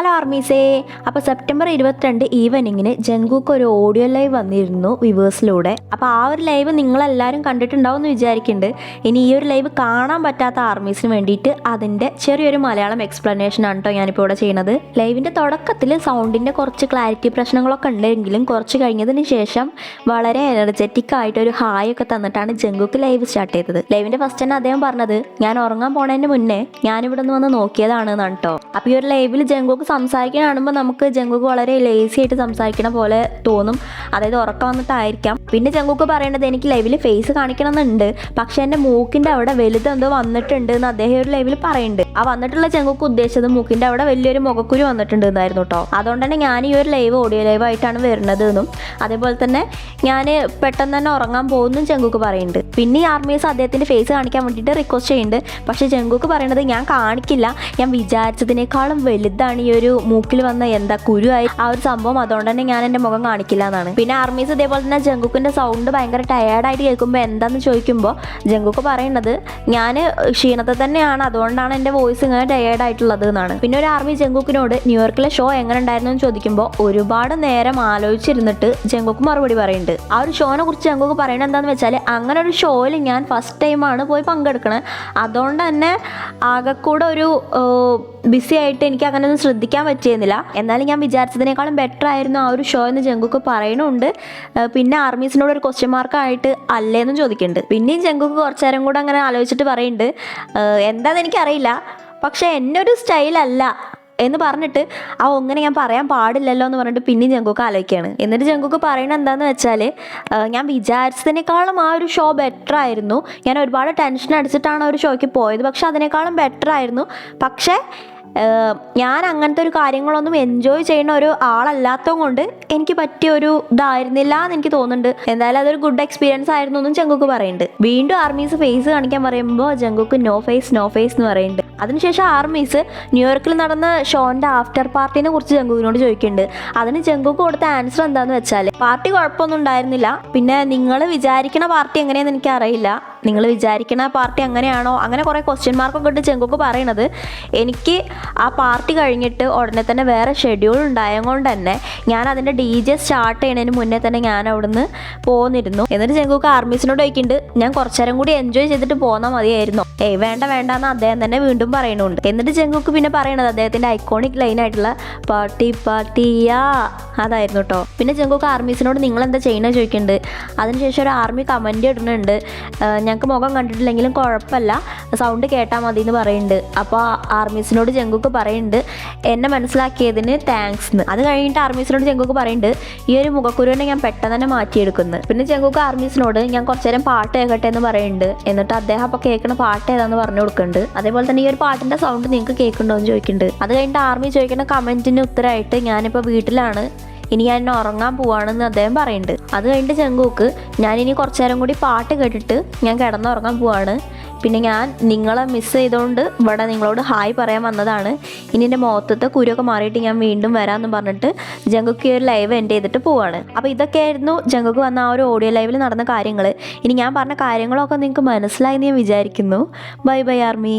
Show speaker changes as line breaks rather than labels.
Hello ആർമീസേ അപ്പോൾ September ഇരുപത്തിരണ്ട് ഈവനിങ്ങിന് ജങ്കൂക്ക് ഒരു ഓഡിയോ ലൈവ് വന്നിരുന്നു വിവേഴ്സിലൂടെ അപ്പോൾ ആ ഒരു ലൈവ് നിങ്ങളെല്ലാവരും കണ്ടിട്ടുണ്ടാവും എന്ന് വിചാരിക്കുന്നുണ്ട് ഇനി ഈ ഒരു ലൈവ് കാണാൻ പറ്റാത്ത ആർമീസിന് വേണ്ടിയിട്ട് അതിന്റെ ചെറിയൊരു മലയാളം എക്സ്പ്ലനേഷൻ ആണ് കേട്ടോ ഞാനിപ്പോൾ ഇവിടെ ചെയ്യുന്നത് ലൈവിന്റെ തുടക്കത്തിൽ സൗണ്ടിന്റെ കുറച്ച് ക്ലാരിറ്റി പ്രശ്നങ്ങളൊക്കെ ഉണ്ടെങ്കിലും കുറച്ച് കഴിഞ്ഞതിന് ശേഷം വളരെ എനർജറ്റിക് ആയിട്ട് ഒരു ഹായ് ഒക്കെ തന്നിട്ടാണ് ജങ്കുക്ക് ലൈവ് സ്റ്റാർട്ട് ചെയ്തത്. ലൈവിന്റെ ഫസ്റ്റ് തന്നെ അദ്ദേഹം പറഞ്ഞത് ഞാൻ ഉറങ്ങാൻ പോണതിന് മുന്നേ ഞാനിവിടെ നിന്ന് വന്ന് നോക്കിയതാണ് എന്നാണ് കേട്ടോ അപ്പോൾ ഈ ഒരു ലൈവിൽ ജങ്കുക്ക് സംസാരിക്കാൻ കാണുമ്പോൾ നമുക്ക് ജങ്കുക്ക് വളരെ ലേസി ആയിട്ട് സംസാരിക്കണ പോലെ തോന്നും. അതായത് ഉറക്കം വന്നിട്ടായിരിക്കാം. പിന്നെ ജങ്കുക്ക് പറയേണ്ടത് എനിക്ക് ലൈവിൽ ഫേസ് കാണിക്കണം എന്നുണ്ട് പക്ഷെ എന്റെ മൂക്കിന്റെ അവിടെ വലുതെന്തോ വന്നിട്ടുണ്ട് എന്ന് അദ്ദേഹം ഒരു ലൈവിൽ പറയുന്നുണ്ട്. ആ വന്നിട്ടുള്ള ചെങ്കുക്ക് ഉദ്ദേശിച്ചത് മൂക്കിന്റെ അവിടെ വലിയൊരു മുഖക്കുരു വന്നിട്ടുണ്ട് എന്നായിരുന്നു കേട്ടോ അതുകൊണ്ട് തന്നെ ഞാൻ ഈ ഒരു ലൈവ് ഓഡിയോ ലൈവ് ആയിട്ടാണ് വരുന്നത് എന്നും. അതേപോലെ തന്നെ ഞാൻ പെട്ടെന്ന് തന്നെ ഉറങ്ങാൻ പോകുന്നു ചെങ്കുക്ക് പറയുന്നുണ്ട്. പിന്നെ ഈ ആർമീസ് അദ്ദേഹത്തിന്റെ ഫേസ് കാണിക്കാൻ വേണ്ടിയിട്ട് റിക്വസ്റ്റ് ചെയ്യുന്നുണ്ട്. പക്ഷെ ചെങ്കുക്ക് പറയുന്നത് ഞാൻ കാണിക്കില്ല. ഞാൻ വിചാരിച്ചതിനേക്കാളും വലുതാണ് ഈ ഒരു മൂക്കിൽ വന്ന എന്താ കുരുവായി ആ ഒരു സംഭവം. അതുകൊണ്ട് തന്നെ ഞാൻ എന്റെ മുഖം കാണിക്കില്ല എന്നാണ്. പിന്നെ ആർമീസ് ഇതേപോലെ തന്നെ ജങ്കുക്കിന്റെ സൗണ്ട് ഭയങ്കര ടയേർഡായിട്ട് കേൾക്കുമ്പോൾ എന്താന്ന് ചോദിക്കുമ്പോൾ ജങ്കുക്ക് പറയുന്നത് ഞാൻ ക്ഷീണത്തെ തന്നെയാണ് അതുകൊണ്ടാണ് എന്റെ വോയിസ് ഇങ്ങനെ ടയേർഡ് ആയിട്ടുള്ളത് എന്നാണ്. പിന്നെ ഒരു ആർമി ജങ്കുക്കിനോട് ന്യൂയോർക്കിലെ ഷോ എങ്ങനെ ഉണ്ടായിരുന്നു? എന്ന് ചോദിക്കുമ്പോൾ ഒരുപാട് നേരം ആലോചിച്ചിരുന്നിട്ട് ജങ്കുക്ക് മറുപടി പറയുന്നുണ്ട്. ആ ഒരു ഷോനെ കുറിച്ച് ജങ്കുക്ക് പറയുന്നത് എന്താണെന്ന് വെച്ചാൽ അങ്ങനെ ഒരു ഷോയിൽ ഞാൻ ഫസ്റ്റ് ടൈമാണ് പോയി പങ്കെടുക്കണത് അതുകൊണ്ട് തന്നെ ആകെക്കൂടെ ഒരു ബിസി ആയിട്ട് എനിക്ക് അങ്ങനെ ഒന്നും ശ്രദ്ധിക്കാൻ പറ്റിയിരുന്നില്ല. എന്നാലും ഞാൻ വിചാരിച്ചതിനേക്കാളും ബെറ്റർ ആയിരുന്നു ആ ഒരു ഷോ എന്ന് ജങ്കുക്ക് പറയണുണ്ട് പിന്നെ ആർമീസിനോട് ക്വസ്റ്റ്യൻ മാർക്കായിട്ട് അല്ലേന്നും ചോദിക്കുന്നുണ്ട് പിന്നെയും ചെങ്കുക്ക് കുറച്ചു നേരം കൂടെ അങ്ങനെ ആലോചിച്ചിട്ട് പറയുന്നുണ്ട് എന്താണെന്ന് എനിക്കറിയില്ല. പക്ഷെ എന്നൊരു ഒരു സ്റ്റൈലല്ല എന്ന് പറഞ്ഞിട്ട് ആ ഒങ്ങനെ ഞാൻ പറയാൻ പാടില്ലല്ലോ എന്ന് പറഞ്ഞിട്ട് പിന്നെയും ജങ്കുക്ക് ആലോചിക്കുകയാണ്. എന്നിട്ട് ജങ്കുക്ക് പറയുന്നത് എന്താണെന്ന് വെച്ചാൽ ഞാൻ വിചാരിച്ചതിനേക്കാളും ആ ഒരു ഷോ ബെറ്റർ ആയിരുന്നു. ഞാൻ ഒരുപാട് ടെൻഷൻ അടിച്ചിട്ടാണ് ഒരു ഷോയ്ക്ക് പോയത്. പക്ഷെ അതിനേക്കാളും ബെറ്റർ ആയിരുന്നു. പക്ഷേ ഞാൻ അങ്ങനത്തെ ഒരു കാര്യങ്ങളൊന്നും എൻജോയ് ചെയ്യുന്ന ഒരു ആളല്ലാത്തത് കൊണ്ട് എനിക്ക് പറ്റിയ ഒരു ഇതായിരുന്നില്ല എന്ന് എനിക്ക് തോന്നുന്നുണ്ട്. എന്തായാലും അതൊരു ഗുഡ് എക്സ്പീരിയൻസ് ആയിരുന്നു എന്നും ചെങ്കുക്ക് പറയുന്നുണ്ട്. വീണ്ടും ആർമീസ് ഫേസ് കാണിക്കാൻ പറയുമ്പോൾ Jungkook no face no face എന്ന് പറയുന്നുണ്ട്. അതിനുശേഷം ആർമീസ് ന്യൂയോർക്കിൽ നടന്ന ഷോന്റെ ആഫ്റ്റർ പാർട്ടിനെ കുറിച്ച് ജങ്കുവിനോട് ചോദിക്കുന്നുണ്ട്. അതിന് ജങ്കുക്ക് കൊടുത്ത ആൻസർ എന്താന്ന് വെച്ചാൽ പാർട്ടി കുഴപ്പമൊന്നും ഉണ്ടായിരുന്നില്ല. പിന്നെ നിങ്ങൾ വിചാരിക്കണ പാർട്ടി എങ്ങനെയാണെന്ന് എനിക്ക് അറിയില്ല നിങ്ങൾ വിചാരിക്കുന്ന പാർട്ടി അങ്ങനെയാണോ? അങ്ങനെ കുറേ ക്വസ്റ്റ്യൻ മാർക്കൊക്കെ ഇട്ട് ചെങ്കൊക്കെ പറയണത്. എനിക്ക് ആ പാർട്ടി കഴിഞ്ഞിട്ട് ഉടനെ തന്നെ വേറെ ഷെഡ്യൂൾ ഉണ്ടായതുകൊണ്ട് തന്നെ ഞാൻ അതിന്റെ ഡി ജെ സ്റ്റാർട്ട് ചെയ്യുന്നതിന് മുന്നേ തന്നെ ഞാൻ അവിടുന്ന് പോന്നിരുന്നു. എന്നിട്ട് ജങ്കുക്ക് ആർമീസിനോട് ചോദിക്കുന്നുണ്ട് ഞാൻ കുറച്ചേരം കൂടി എൻജോയ് ചെയ്തിട്ട് പോന്നാൽ മതിയായിരുന്നു. ഏയ് വേണ്ട വേണ്ട എന്ന് അദ്ദേഹം തന്നെ വീണ്ടും പറയുന്നുണ്ട്. എന്നിട്ട് ജങ്കുക്ക് പിന്നെ പറയണത് അദ്ദേഹത്തിന്റെ ഐക്കോണിക് ലൈൻ ആയിട്ടുള്ള പാർട്ടി പാർട്ടിയാ. അതായിരുന്നു കേട്ടോ പിന്നെ ജങ്കുക്ക് ആർമീസിനോട് നിങ്ങൾ എന്താ ചെയ്യണമെന്ന് ചോദിക്കുന്നുണ്ട് അതിനുശേഷം ഒരു ആർമി കമന്റ് ഇടുന്നുണ്ട്. ഞങ്ങൾക്ക് മുഖം കണ്ടിട്ടില്ലെങ്കിലും കുഴപ്പമില്ല. സൗണ്ട് കേട്ടാൽ മതി എന്ന് പറയുന്നുണ്ട്. അപ്പോൾ ആർമീസിനോട് ജങ്കുക്ക് പറയുന്നുണ്ട് എന്നെ മനസ്സിലാക്കിയതിന് താങ്ക്സ് എന്ന് അത് കഴിഞ്ഞിട്ട് ആർമീസിനോട് ജങ്കുക്ക് പറയുന്നുണ്ട് ഈ ഒരു മുഖക്കുരുവിനെ ഞാൻ പെട്ടെന്ന് തന്നെ മാറ്റിയെടുക്കുന്നു. പിന്നെ ജങ്കുക്ക് ആർമീസിനോട് ഞാൻ കുറച്ചു നേരം പാട്ട് കേൾക്കട്ടെ എന്ന് പറയുന്നുണ്ട്. എന്നിട്ട് അദ്ദേഹം അപ്പോൾ കേൾക്കുന്ന പാട്ട് ഏതാന്ന് പറഞ്ഞു കൊടുക്കുന്നുണ്ട്. അതേപോലെ തന്നെ ഈ ഒരു പാട്ടിന്റെ സൗണ്ട് നിങ്ങൾക്ക് കേൾക്കുന്നുണ്ടോ എന്ന് ചോദിക്കുന്നുണ്ട്. അത് കഴിഞ്ഞിട്ട് ആർമി ചോദിക്കുന്ന കമന്റിന് ഉത്തരമായിട്ട് ഞാനിപ്പോൾ വീട്ടിലാണ്. ഇനി ഞാൻ ഉറങ്ങാൻ പോവാണെന്ന് അദ്ദേഹം പറയുന്നുണ്ട്. അത് കഴിഞ്ഞിട്ട് ചെങ്കൂക്ക് ഞാൻ ഇനി കുറച്ചു നേരം കൂടി പാട്ട് കേട്ടിട്ട് ഞാൻ കിടന്നുറങ്ങാൻ പോവാണ്. പിന്നെ ഞാൻ നിങ്ങളെ മിസ് ചെയ്തുകൊണ്ട് ഇവിടെ നിങ്ങളോട് ഹായ് പറയാൻ വന്നതാണ്. ഇനി എന്റെ മുഖത്തത്തെ കുരുവൊക്കെ മാറിയിട്ട് ഞാൻ വീണ്ടും വരാമെന്ന് പറഞ്ഞിട്ട് ജങ്കുക്ക് ഒരു ലൈവ് എൻഡ് ചെയ്തിട്ട് പോവാണ്. അപ്പോൾ ഇതൊക്കെയായിരുന്നു ജങ്കുക്ക് വന്ന ആ ഒരു ഓഡിയോ ലൈവിൽ നടന്ന കാര്യങ്ങൾ ഇനി ഞാൻ പറഞ്ഞ കാര്യങ്ങളൊക്കെ നിങ്ങൾക്ക് മനസ്സിലായി എന്ന് ഞാൻ വിചാരിക്കുന്നു. Bye bye army.